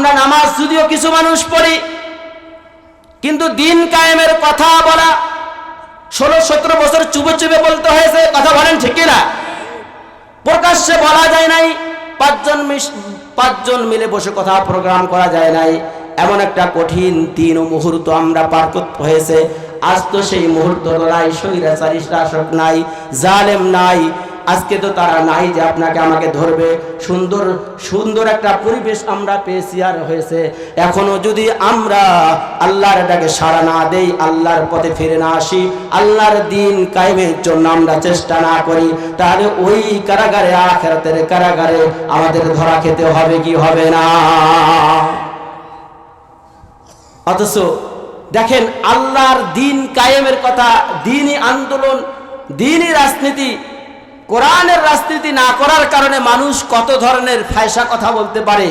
আমরা নামাজ যদিও কিছু মানুষ পড়ি, কিন্তু দিন কায়েমের কথা বলা, ষোলো, সতেরো বছর চুপে চুপে বলতে হয়েছে, কথা বলেন ঠিক না প্রকাশ্যে বলা যায় নাই, পাঁচজন পাঁচজন মিলে বসে কথা প্রোগ্রাম করা যায় নাই। এমন একটা কঠিন দিন ও মুহূর্ত আমরা পার করতে হয়েছে। আজ তো সেই মুহূর্ত নাই স্বৈরাচারী, শাসক নাই, জালেম নাই আজকে তো তারা নাই যে আপনাকে আমাকে ধরবে। সুন্দর সুন্দর একটা পরিবেশ আমরা পেয়েছি আর হয়েছে। এখনও যদি আমরা আল্লাহর এটাকে সাড়া না দেই, আল্লাহর পথে ফিরে না আসি, আল্লাহর দিন কায়েমের জন্য আমরা চেষ্টা না করি, তাহলে ওই কারাগারে, আখেরাতের কারাগারে আমাদের ধরা খেতে হবে কি হবে না? অথচ দেখেন, আল্লাহর দিন কায়েমের কথা, দিনই আন্দোলন, দিনই রাজনীতি কোরআনের রাজনীতি না করার কারণে মানুষ কত ধরনের ফায়সা কথা বলতে পারে,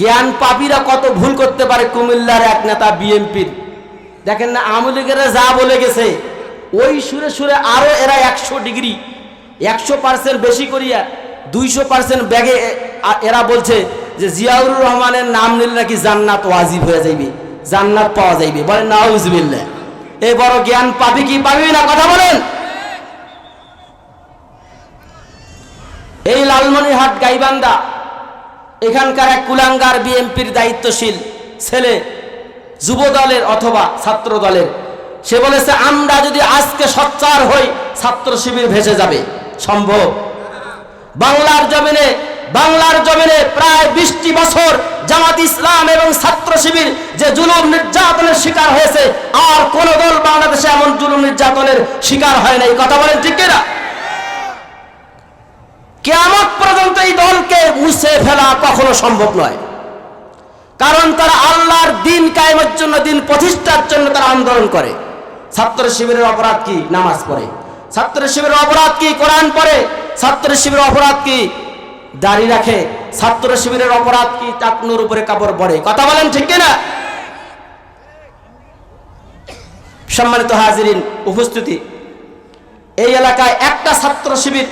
জ্ঞান পাপীরা কত ভুল করতে পারে কুমিল্লার এক নেতা বিএনপির দেখেন না, আওয়ামী লীগেরা যা বলে গেছে, ওই সুরে সুরে আরও এরা একশো ডিগ্রি, একশো পার্সেন্ট বেশি করিয়া দুইশো পার্সেন্ট ব্যাগে এরা বলছে যে জিয়াউর রহমানের নাম নিলে নাকি জান্নাত ওয়াজিব হয়ে যাইবে, জান্নাত পাওয়া যাইবে। বলেন, নাউজবিল্লাহ। এই বড় জ্ঞান পাবি কি পাবি না? কথা বলেন এই লালমনিরহাট গাইবান্ধা, এখানকার এক কুলাঙ্গার বিএনপির দায়িত্বশীল ছেলে যুব দলের অথবা ছাত্র দলের সে বলেছে, আমরা যদি আজকে সচ্চার হই, ছাত্র শিবির ভেসে যাবে। সম্ভব? বাংলার জমিনে বাংলার জমিনে প্রায় বিশটি বছর জামাত ইসলাম এবং ছাত্র শিবির যে জুলুম নির্যাতনের শিকার হয়েছে, আর কোন দল বাংলাদেশে এমন জুলুম নির্যাতনের শিকার হয় নাই। কথা বলেন ঠিক এই দলকে মুছে ফেলা কখনো সম্ভব নয়। কারণ তারা আল্লাহর দিন কায়েমের জন্য, দিন প্রতিষ্ঠার জন্য তারা আন্দোলন করে। ছাত্র শিবিরের অপরাধ কি? নামাজ পড়ে। ছাত্র শিবিরের অপরাধ কি? কোরআন পড়ে। ছাত্র শিবিরের অপরাধ কি? দাড়ি রাখে। ছাত্র শিবিরের অপরাধ কি? চাকনুর উপরে কাপড় পরে কথা বলেন ঠিক কিনা? সম্মানিত হাজিরিন, উপস্থিতি। এই এলাকায় একটা ছাত্র শিবির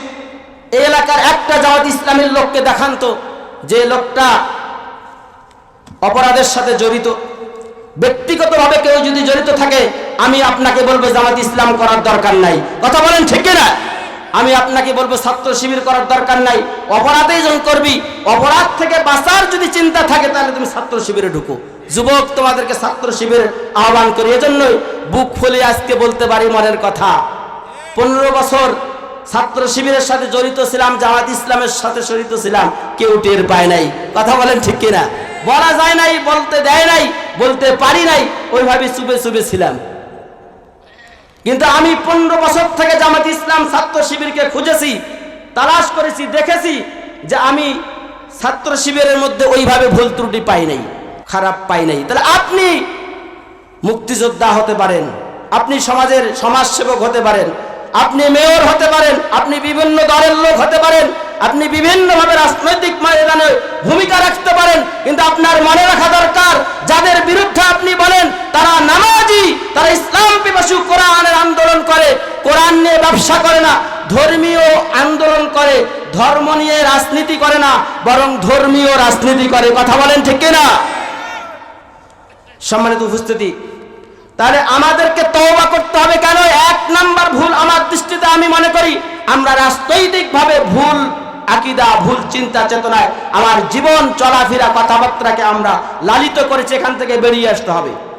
এই এলাকার একটা জামাত ইসলামের লোককে দেখান তো যে লোকটা অপরাধের সাথে জড়িত। ব্যক্তিগতভাবে কেউ যদি জড়িত থাকে, আমি আপনাকে বলব জামাত ইসলাম করার দরকার নাই। কথা বলেন ঠিক না আমি আপনাকে বলব ছাত্র শিবির করার দরকার নাই। অপরাধেই যখন করবি, অপরাধ থেকে বাঁচার যদি চিন্তা থাকে, তাহলে তুমি ছাত্র শিবিরে ঢুকো। যুবক, তোমাদেরকে ছাত্র শিবিরের আহ্বান করি। এজন্যই বুক ফুলে আজকে বলতে পারি মনের কথা। পনেরো বছর ছাত্র শিবিরের সাথে জড়িত ছিলাম, জামাত ইসলামের সাথে জড়িত ছিলাম, কেউ টের পায় নাই। কথা বলেন ঠিক কিনা? বলা যায় নাই, বলতে দেয় নাই, বলতে পারি নাই, ওইভাবে চুপে চুপে ছিলাম। কিন্তু আমি পনেরো বছর থেকে জামাত ইসলাম ছাত্র শিবিরকে খুঁজেছি, তালাশ করেছি, দেখেছি যে আমি ছাত্র শিবিরের মধ্যে ওইভাবে ভুল ত্রুটি পাই নাই, খারাপ পাই নাই। তাহলে আপনি মুক্তিযোদ্ধা হতে পারেন, আপনি সমাজের সমাজসেবক হতে পারেন আপনি মেয়র হতে পারেন, আপনি বিভিন্ন দলের লোক হতে পারেন, আপনি বিভিন্নভাবে রাজনৈতিক ময়দানে ভূমিকা রাখতে পারেন, কিন্তু আপনার মনে রাখা দরকার, যাদের বিরুদ্ধে আপনি বলেন, তারা নামাজি, তারা ইসলাম পিপাসু কোরআনের আন্দোলন করে, কোরআন নিয়ে ব্যবসা করে না, ধর্মীয় আন্দোলন করে, ধর্ম নিয়ে রাজনীতি করে না, বরং ধর্মীয় রাজনীতি করে, কথা বলেন ঠিক কিনা? সম্মানিত উপস্থিতি তাহলে আমাদেরকে তওবা করতে হবে কেন? এক নাম্বার ভুল আমার দৃষ্টিতে আমি মনে করি, আমরা রাজনৈতিকভাবে ভুল আকিদা, ভুল চিন্তা, চেতনায় আমার জীবন, চলাফেরা, কথাবার্তাকে আমরা লালিত করেছি, এখান থেকে বেরিয়ে আসতে হবে।